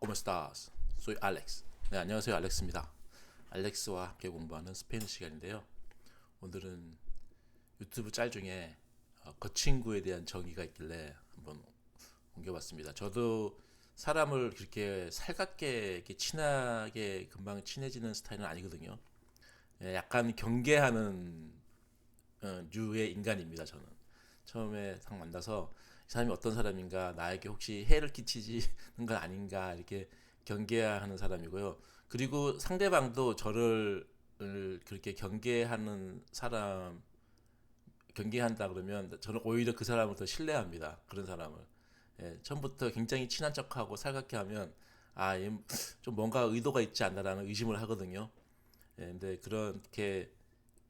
¿cómo estás? Soy Alex. 네, 안녕하세요. 알렉스입니다. 알렉스와 함께 공부하는 스페인 시간인데요. 오늘은 유튜브 짤 중에 어, 그 대한 정의가 있길래 한번 옮겨봤습니다. 저도 사람을 그렇게 살갑게 이렇게 친하게 금방 친해지는 스타일은 아니거든요. 예, 약간 경계하는 어, 류의 인간입니다. 저는 처음에 딱 만나서 이 사람이 어떤 사람인가 나에게 혹시 해를 끼치지는 건 아닌가 이렇게 경계하는 사람이고요. 그리고 상대방도 저를 그렇게 경계하는 사람 경계한다 그러면 저는 오히려 그 사람을 더 신뢰합니다. 그런 사람을 예, 처음부터 굉장히 친한 척하고 살갑게 하면 아, 얘좀 뭔가 의도가 있지 않나라는 의심을 하거든요. 예, 근데 그렇게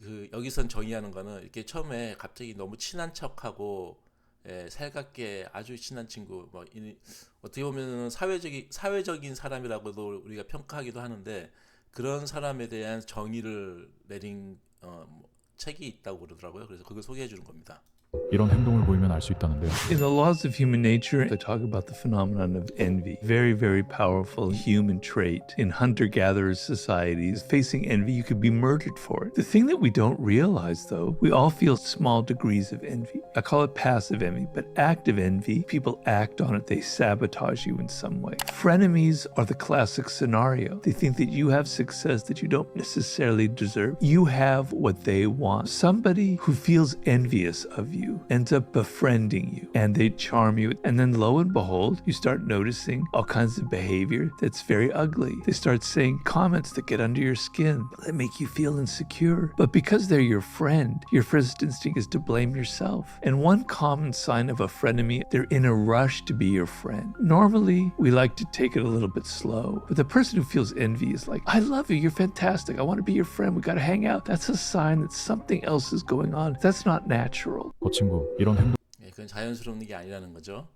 그 여기선 정의하는 거는 이렇게 처음에 갑자기 너무 친한 척하고 예, 살갑게 아주 친한 친구 뭐 이, 어떻게 보면 사회적인 사회적인 사람이라고도 우리가 평가하기도 하는데 그런 사람에 대한 정의를 내린 어, 뭐, 책이 있다고 그러더라고요. 그래서 그걸 소개해 주는 겁니다. 이런 행동을 보이면 알 수 있다는데요. In the laws of human nature, they talk about the phenomenon of envy. Very, very powerful human trait. In hunter gatherer societies, facing envy, you could be murdered for it. The thing that we don't realize, though, we all feel small degrees of envy. I call it passive envy, but active envy, people act on it, they sabotage you in some way. Frenemies are the classic scenario. They think that you have success that you don't necessarily deserve. You have what they want. Somebody who feels envious of you ends up befriending you and they charm you. And then lo and behold, you start noticing all kinds of behavior that's very ugly. They start saying comments that get under your skin that make you feel insecure. But because they're your friend, your first instinct is to blame yourself. And one common sign of a frenemy, they're in a rush to be your friend. Normally, we like to take it a little bit slow. But the person who feels envy is like, I love you, you're fantastic, I want to be your friend, we got to hang out. That's a sign that something else is going on. That's not natural. 그 친구 이런 행동 예, 그건 자연스러운 게 아니라는 거죠.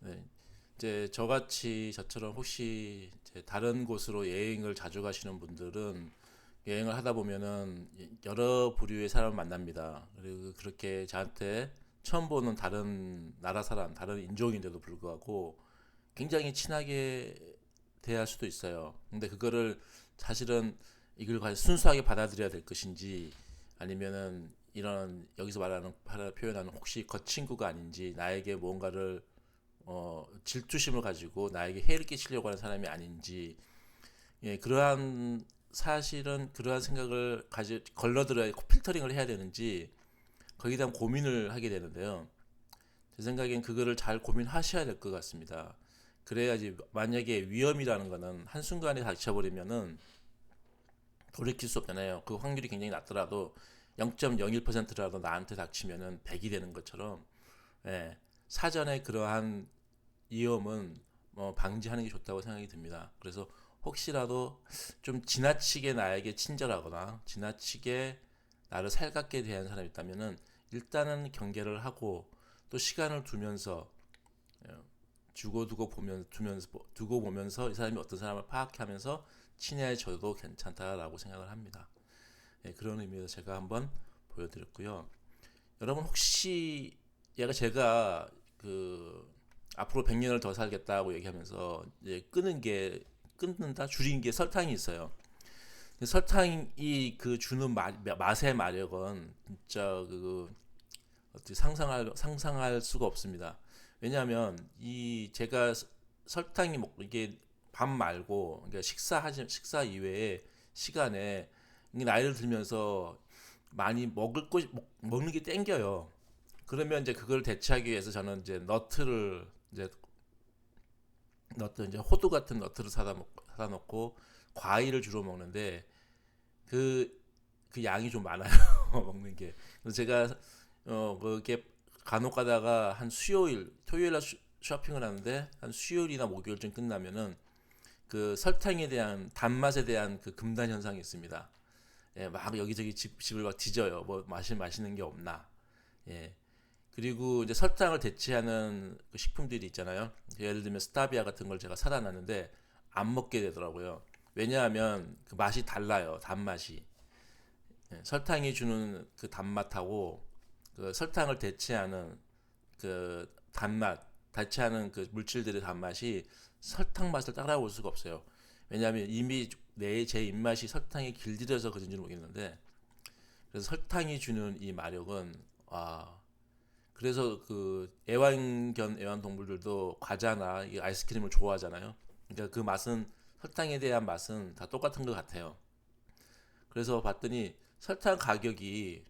네. 이제 저같이 저처럼 혹시 다른 곳으로 여행을 자주 가시는 분들은 여행을 하다 보면은 여러 부류의 사람을 만납니다. 그리고 그렇게 저한테 처음 보는 다른 나라 사람, 다른 인종인데도 불구하고 굉장히 친하게 대할 수도 있어요. 근데 그거를 사실은 이걸 순수하게 받아들여야 될 것인지 아니면은 이런 여기서 말하는 표현하는 혹시 그 친구가 아닌지 나에게 뭔가를 어, 질투심을 가지고 나에게 해를 끼치려고 하는 사람이 아닌지 예, 그러한 사실은 그러한 생각을 가지 걸러들어야 필터링을 해야 되는지 거기에 대한 고민을 하게 되는데요. 제 생각엔 그거를 잘 고민하셔야 될 것 같습니다. 그래야지 만약에 위험이라는 거는 한순간에 닥쳐버리면은 돌이킬 수 없잖아요. 그 확률이 굉장히 낮더라도 0.01%라도 나한테 닥치면은 100이 되는 것처럼 예, 사전에 그러한 위험은 뭐 방지하는 게 좋다고 생각이 듭니다. 그래서 혹시라도 좀 지나치게 나에게 친절하거나 지나치게 나를 살갑게 대하는 사람이 있다면은 일단은 경계를 하고 또 시간을 두면서 예, 주고 두고 보면 두면서 두고 보면서 이 사람이 어떤 사람을 파악하면서 친해져도 괜찮다라고 생각을 합니다. 예, 그런 의미에서 제가 한번 보여드렸고요. 여러분 혹시 얘가 제가 그 앞으로 100년을 더 살겠다고 얘기하면서 이제 끄는 게 끊는다 줄인 게 설탕이 있어요. 설탕이 그 주는 마, 맛의 마력은 진짜 그 어떻게 상상할 상상할 수가 없습니다. 왜냐하면 이 제가 설탕이 먹 이게 밥 말고 그러니까 식사하지 식사 이외에 시간에 나이를 들면서 많이 먹을 것 먹는 게 땡겨요. 그러면 이제 그걸 대체하기 위해서 저는 이제 너트를 이제 너트 이제 호두 같은 너트를 사다 먹 사다 놓고 과일을 주로 먹는데 그, 그 양이 좀 많아요. 먹는 게. 그래서 제가, 어, 그게 간혹 가다가 한 수요일, 토요일 날 쇼핑을 하는데 한 수요일이나 목요일쯤 끝나면은 그 설탕에 대한 단맛에 대한 그 금단 현상이 있습니다. 예, 막 여기저기 집, 집을 막 뒤져요. 뭐 마시, 마시는 게 없나. 예. 그리고 이제 설탕을 대체하는 그 식품들이 있잖아요. 예를 들면 스타비아 같은 걸 제가 사다 놨는데 안 먹게 되더라고요. 왜냐하면 그 맛이 달라요. 단맛이. 예, 설탕이 주는 그 단맛하고 그 설탕을 대체하는 그 단맛 않은 그 물질들의 단맛이 설탕 맛을 따라올 수가 없어요. 왜냐하면 이미 내 제 입맛이 설탕에 길들여서 그런지 모르겠는데 그래서 설탕이 주는 이 마력은 아 그래서 그 애완견 애완동물들도 과자나 이 아이스크림을 좋아하잖아요. 그러니까 그 맛은 설탕에 대한 맛은 다 똑같은 것 같아요. 그래서 봤더니 설탕 가격이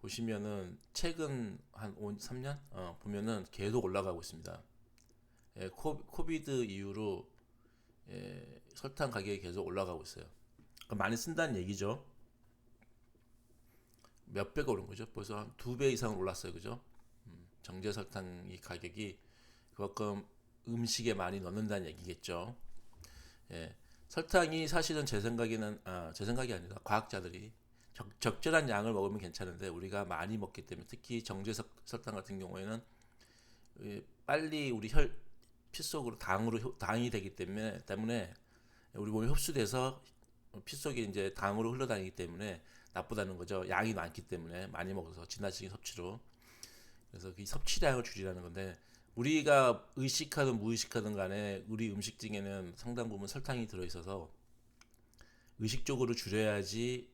보시면은 최근 한 5, 3년 어, 보면은 계속 올라가고 있습니다. 예, 코, 코비드 이후로 예, 설탕 가격이 계속 올라가고 있어요. 많이 쓴다는 얘기죠. 몇 배가 오른 거죠? 벌써 한 두 배 이상 올랐어요, 그죠? 음, 정제 설탕 이 가격이 그만큼 음식에 많이 넣는다는 얘기겠죠. 예, 설탕이 사실은 제 생각에는 아, 제 생각이 아니라 과학자들이 적, 적절한 양을 먹으면 괜찮은데 우리가 많이 먹기 때문에 특히 정제 설- 설탕 같은 경우에는 예, 빨리 우리 혈 피 속으로 당으로 효- 당이 되기 때문에 때문에 우리 몸에 흡수돼서 피 속에 이제 당으로 흘러다니기 때문에 나쁘다는 거죠. 양이 많기 때문에 많이 먹어서 지나치게 섭취로 그래서 그 섭취량을 줄이라는 건데 우리가 의식하든 무의식하든 간에 우리 음식 중에는 상당 부분 설탕이 들어 있어서 의식적으로 줄여야지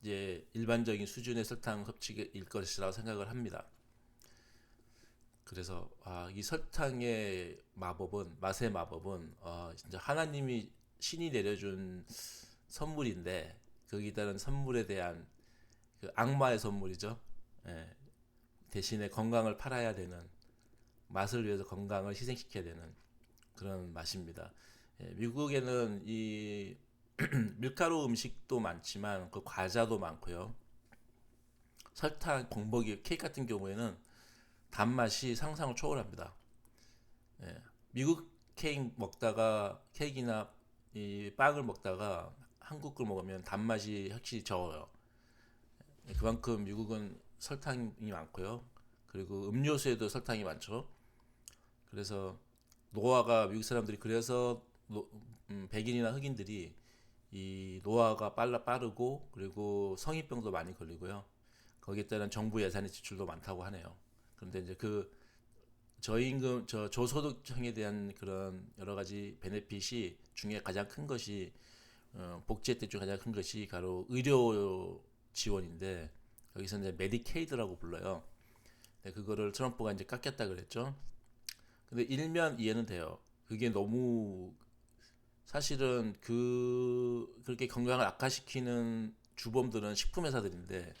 이제 일반적인 수준의 설탕 섭취일 것이라고 생각을 합니다. 그래서 아, 이 설탕의 마법은 맛의 마법은 아, 진짜 하나님이 신이 내려준 선물인데 거기다는 선물에 대한 그 악마의 선물이죠. 예. 대신에 건강을 팔아야 되는 맛을 위해서 건강을 희생시켜야 되는 그런 맛입니다. 예, 미국에는 이 밀가루 음식도 많지만 그 과자도 많고요. 설탕, 범벅이 케이크 같은 경우에는 단맛이 상상을 초월합니다. 예, 미국 케이크 먹다가 케이크나 이 빵을 먹다가 한국 걸 먹으면 단맛이 확실히 적어요. 예, 그만큼 미국은 설탕이 많고요. 그리고 음료수에도 설탕이 많죠. 그래서 노화가 미국 사람들이 그래서 노- 음, 백인이나 흑인들이 이 노화가 빨라 빠르고 그리고 성인병도 많이 걸리고요. 거기에 따른 정부 예산의 지출도 많다고 하네요. 그런데 이제 그 저임금 저 저소득층에 대한 그런 여러 가지 베네핏이 중에 가장 큰 것이 어, 복지 혜택 중 가장 큰 것이 바로 의료 지원인데 여기서 이제 메디케이드라고 불러요. 네, 그거를 트럼프가 이제 깎겠다 그랬죠. 근데 일면 이해는 돼요. 그게 너무 사실은 그 그렇게 건강을 악화시키는 주범들은 식품 회사들인데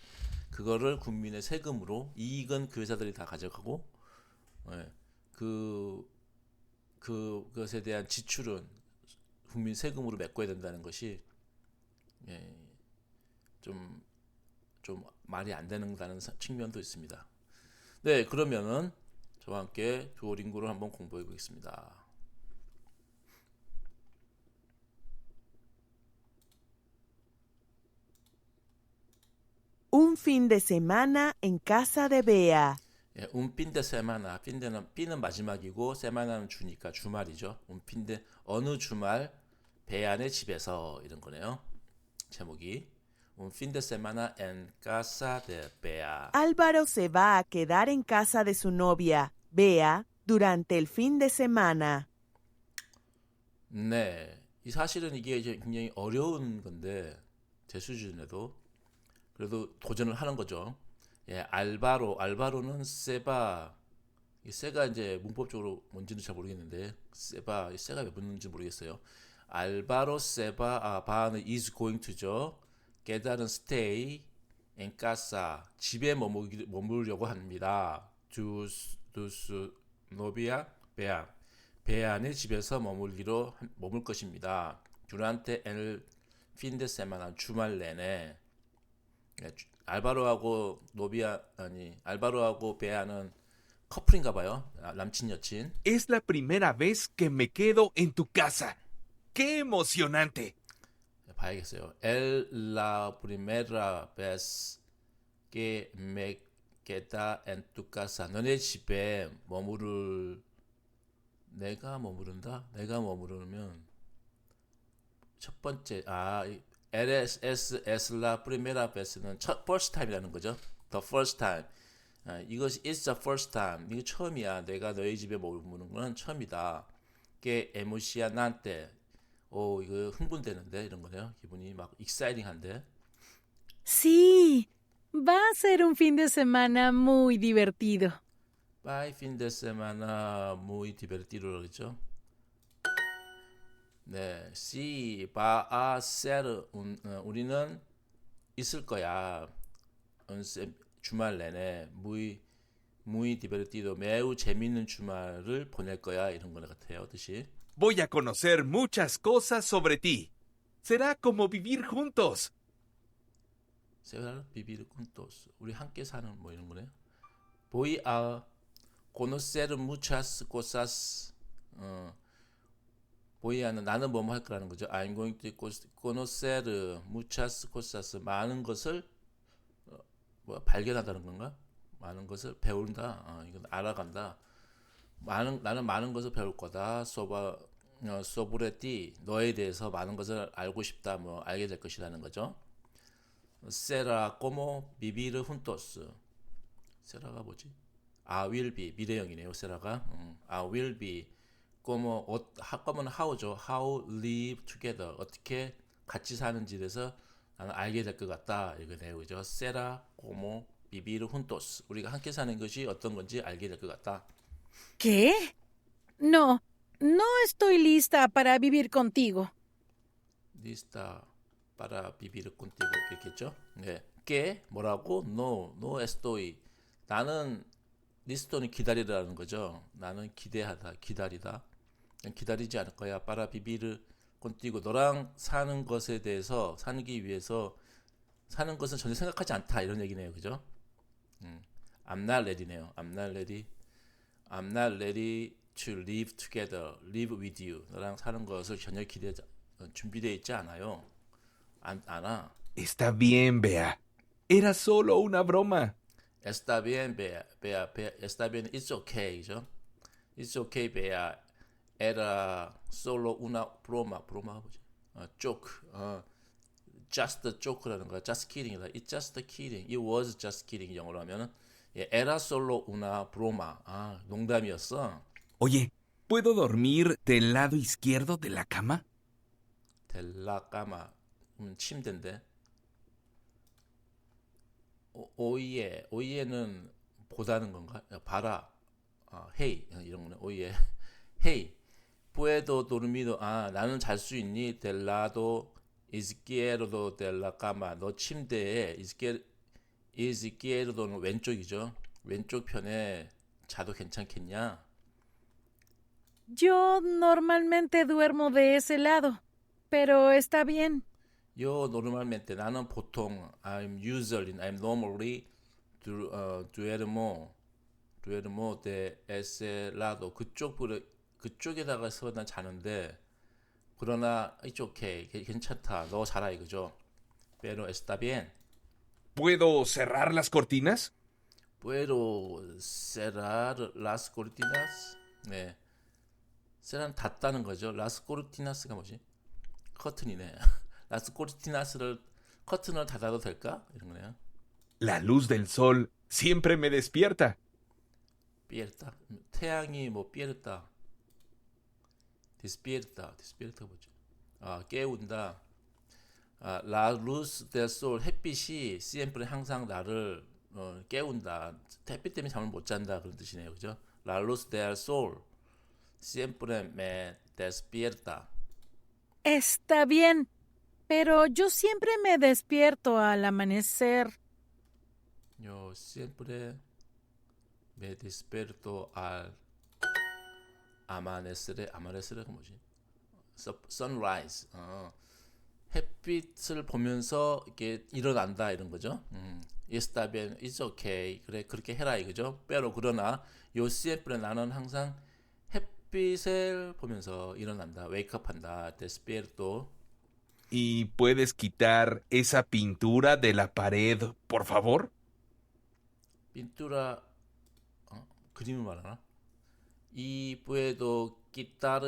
그거를 국민의 세금으로 이익은 그 회사들이 다 가져가고 예, 그 그것에 대한 지출은 국민 세금으로 메꿔야 된다는 것이 예, 좀, 좀 말이 안 되는다는 사- 측면도 있습니다. 네, 그러면은 저와 함께 두오링고를 한번 공부해 보겠습니다. Un fin de semana en casa de Bea. 예, 운핀데 세마나 핀데는 삐는 마지막이고 세마나는 주니까 주말이죠. 운핀데 어느 주말 배안의 집에서 이런 거네요. 제목이 운핀데 세마나 en casa de Bea. Álvaro se va a quedar en casa de su novia, Bea, durante el fin de semana. 네, 이 사실은 이게 이제 굉장히 어려운 건데 제 수준에도 그래도 도전을 하는 거죠. 예, 알바로 알바로는 세바 이 세가 이제 문법적으로 뭔지는 잘 모르겠는데 세바 이 세가 왜 붙는지 모르겠어요. 알바로 세바 아 바는 is going to죠. 게다는 stay en casa 집에 머무기, 머무려고 합니다. 두스 두스 노비아 베아 베안의 집에서 머물기로 한- 머물 것입니다. durante el 주말 내내 알바로하고 노비아 아니 알바로하고 베아는 커플인가 봐요. 아, 남친 여친. Es la primera vez que me quedo en tu casa. ¡Qué emocionante! 예, 봐야겠어요. El la primera vez que me queda en tu casa. 너네 집에 머무를 내가 머무른다. 내가 머무르면 첫 번째 아 이 LSS es la primera vez는 첫 first time이라는 거죠. The first time. 아, 이것이 it's the first time. 이거 처음이야. 내가 너희 집에 머무는 건 처음이다. que emocionante. 오 이거 흥분되는데 이런 거네요. 기분이 막 exciting한데. Sí, va a ser un fin de semana muy divertido. Bye fin de semana muy divertido 그러죠. 네, si va a ser un, 어, 우리는 있을 거야. un 주말 내내 muy muy divertido 매우 재밌는 주말을 보낼 거야 이런 거 같아요 뜻이. Voy a conocer muchas cosas sobre ti. Será como vivir juntos. 세월 비비르 juntos 우리 함께 사는 뭐 이런 거네요. Voy a conocer muchas cosas. 어, a는 나는 뭐뭐 할 거라는 거죠. I'm going to conocer muchas cosas 많은 것을 어, 뭐 발견하다는 건가? 많은 것을 배운다. 어, 이건 알아간다. 많은 나는 많은 것을 배울 거다. 소바 어, 소브레티 너에 대해서 많은 것을 알고 싶다. 뭐 알게 될 것이라는 거죠. 세라 꼬모 비비르 훈토스 세라가 뭐지? 아 will be 미래형이네요 세라가 음, 아 will be 꼬모 어, 하 꼬모는 how죠 how live together 어떻게 같이 사는지에 대해서 나는 알게 될 것 같다 이거네요 그죠 세라 꼬모 비비르 훈토스 우리가 함께 사는 것이 어떤 건지 알게 될 것 같다 ¿Qué? No, no estoy lista para vivir contigo. 리스타 para vivir contigo 이렇겠죠? 네. que 뭐라고? no, no estoy. 나는 리스토는 기다리라는 거죠. 나는 기대하다, 기다리다. 기다리지 않을 거야. para vivir contigo. 너랑 사는 것에 대해서 사기 위해서 사는 것은 전혀 생각하지 않다 이런 얘기네요. 그죠? 음. I'm not ready네요. I'm not ready. I'm not ready to live together, live with you. 너랑 사는 것을 전혀 기대 준비되어 있지 않아요. 안, 않아. Está bien, Bea. Era solo una broma. Está bien, Bea, Bea, Bea, está bien, it's okay, 그죠? It's okay, Bea. Era solo una broma, broma 뭐지? 어, joke, 어, just a joke라는 거야, just kidding이다. It's just kidding. It was just kidding 영어로 하면은 예, era solo una broma. 아, 농담이었어. Oye, ¿puedo dormir del lado izquierdo de la cama? 델라까마 음, 침대인데 오, 오이에 오이에는 보다는 건가? 야, 봐라 아, 헤이 이런 거네 오이에 헤이 puedo dormido 아 나는 잘 수 있니 델라도 izquierdo de la cama 너 침대에 izquier- izquierdo는 왼쪽이죠 왼쪽 편에 자도 괜찮겠냐 Yo normalmente duermo de ese lado, pero está bien. Yo normalmente 나는 보통 I'm usually I'm normally du, 어, duermo duermo de ese lado 그쪽 그쪽에다가서 난 자는데 그러나 okay 괜- 괜찮다 너 자라 이거죠 pero está bien ¿Puedo cerrar las cortinas? puedo cerrar las cortinas 네 cerrar 닫다는 거죠 las cortinas가 뭐지 커튼이네 las cortinas를 커튼을 닫아도 될까 이런 거네요 La luz del sol siempre me despierta. 삐에르다 태양이 뭐삐 에르다 디스피에르다 디스피에르다 뭐죠 아 깨운다 아, 라 루스 델솔 햇빛이 siempre 항상 나를 어, 깨운다 햇빛 때문에 잠을 못 잔다 그런 뜻이네요 그죠 라 루스 델솔 siempre me despierta Está bien, pero yo siempre me despierto al amanecer. Yo siempre me despierto al amanecer. Amanecer가 뭐지? Su- sunrise. 어. 햇빛을 보면서 이렇게 일어난다 이런 거죠. 음. Bien, it's okay. 그래 그렇게 해라 이거죠. pero 그러나 siempre 나는 항상 햇빛을 보면서 일어난다. 웨이크업한다. despierto. ¿Y puedes quitar esa pintura de la pared, por favor? pintura 어, 그림을 말하나? Y puedo quitar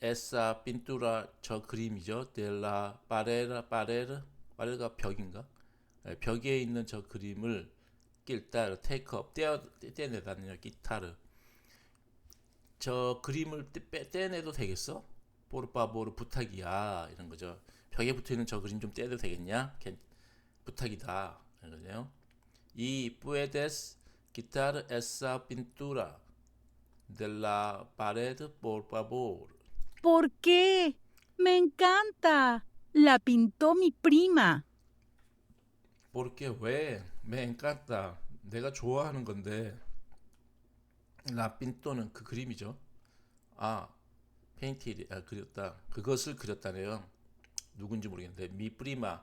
esa pintura 저 그림이죠. de la pared, pared, pared가 벽인가? 예, 벽에 있는 저 그림을 길달 테이크업 떼어 떼내다는요 기타르 저 그림을 떼, 빼- 떼내도 되겠어? 보르바보르 부탁이야 이런 거죠. 벽에 붙어 있는 저 그림 좀 떼도 되겠냐? 괜- 부탁이다 이런 거죠. 이 puedes quitar de la pared por favor. ¿Por qué? Me encanta. La pintó mi prima. porque 왜? me encanta. 내가 좋아하는 건데 라 핀토는 그 그림이죠. 아, 페인티드 아, 그렸다. 그것을 그렸다네요. 누군지 모르겠는데 미 프리마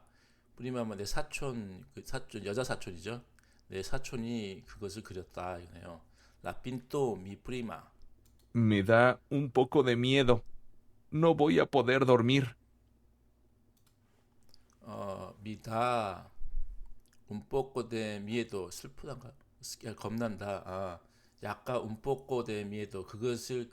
프리마면 내 사촌 그 사촌 여자 사촌이죠. 내 사촌이 그것을 그렸다 이거네요. 라 핀토 미 프리마. Me da un poco de miedo. No voy a poder dormir. 어, 미다 un poco de miedo. 슬프단가? 겁난다. 아 약간 un poco de miedo. 그것을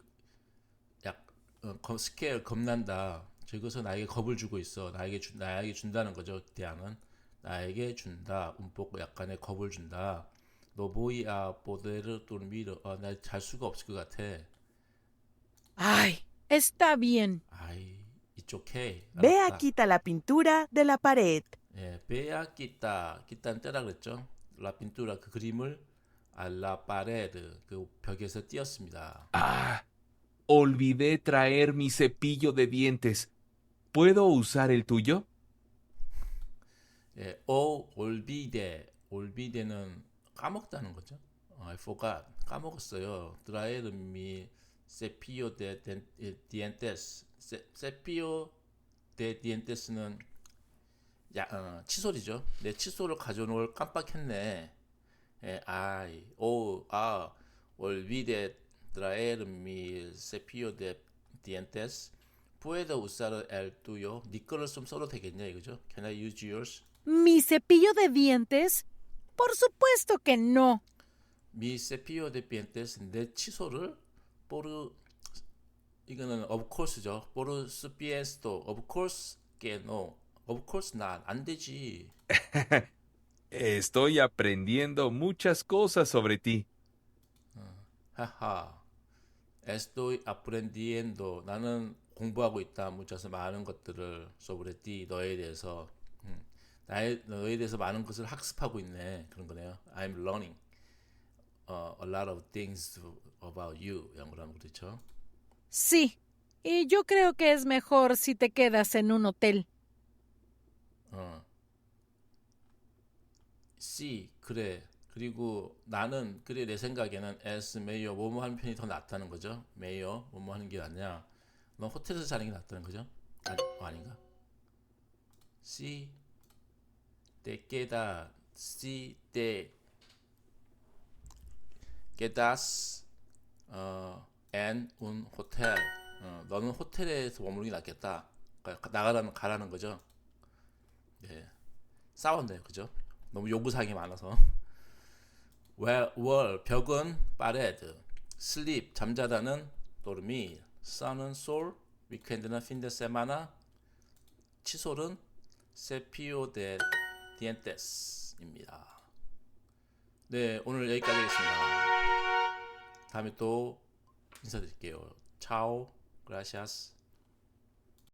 약 어, 겁, 스케일 겁난다. 저것은 나에게 겁을 주고 있어. 나에게 주, 나에게 준다는 거죠 대안은. 나에게 준다. un poco 약간의 겁을 준다 너 voy a poder dormir 어, 나잘 수가 없을 것 같아 Ay, está bien. 아이 이쪽 해 Bea 알았다. quita la pintura de la pared. 예, 베야 끼따 끼따는 떼라 그랬죠. 라 핀투라 그 그림을 알라 파레드 그 벽에서 띄었습니다. Ah, olvidé traer mi cepillo de dientes. ¿Puedo usar el tuyo? 예, 오 올비데 올비데는 까먹다는 거죠. 어, I forgot 까먹었어요. 미 세피오 데 덴- 예, 디엔테스 세, 세피오 데 디엔테스는 야 어, 칫솔이죠. 내 칫솔을 가져온 걸 깜빡했네. 예, 아이 오아 올비데 트라에르 미 세피오 데 디엔테스 puedo usar el tuyo. 네 거를 좀 써도 되겠냐 이거죠? Can I use yours? ¿Mi cepillo de dientes? Por supuesto que no. 미 세피오 데 비엔테스 내 칫솔을 포르 이거는 of course죠. 포르 스피에스토 of course que no. of course not 안 되지. Estoy aprendiendo muchas cosas sobre ti. 하하. estoy aprendiendo 나는 공부하고 있다. 무쳐서 많은 것들을 sobre ti 너에 대해서 음. 나의 너에 대해서 많은 것을 학습하고 있네. 그런 거네요. I'm learning uh, a lot of things about you. 영어로 하면 그렇죠. Sí. Y yo creo que es mejor si te quedas en un hotel. 어. C 그래. 그리고 나는 그래 내 생각에는 as 메이어 뭐뭐 하는 편이 더 낫다는 거죠. 메이어 뭐뭐 하는 게 낫냐. 넌 호텔에서 자는 게 낫다는 거죠. 아니, 어, 아닌가? C te queda si te quedas 어, en un hotel 어, 너는 호텔에서 머무르는 게 낫겠다. 나가라는 가라는 거죠. 네. 싸웠네요. 그죠? 너무 요구사항이 많아서. 월, 월 벽은 파레드, 슬립 잠자다는 dormir, sun은 sol, weekend는 fin de semana, 칫솔은 dientes입니다. 네, 오늘 여기까지 하겠습니다. 다음에 또 인사드릴게요. 차오, gracias.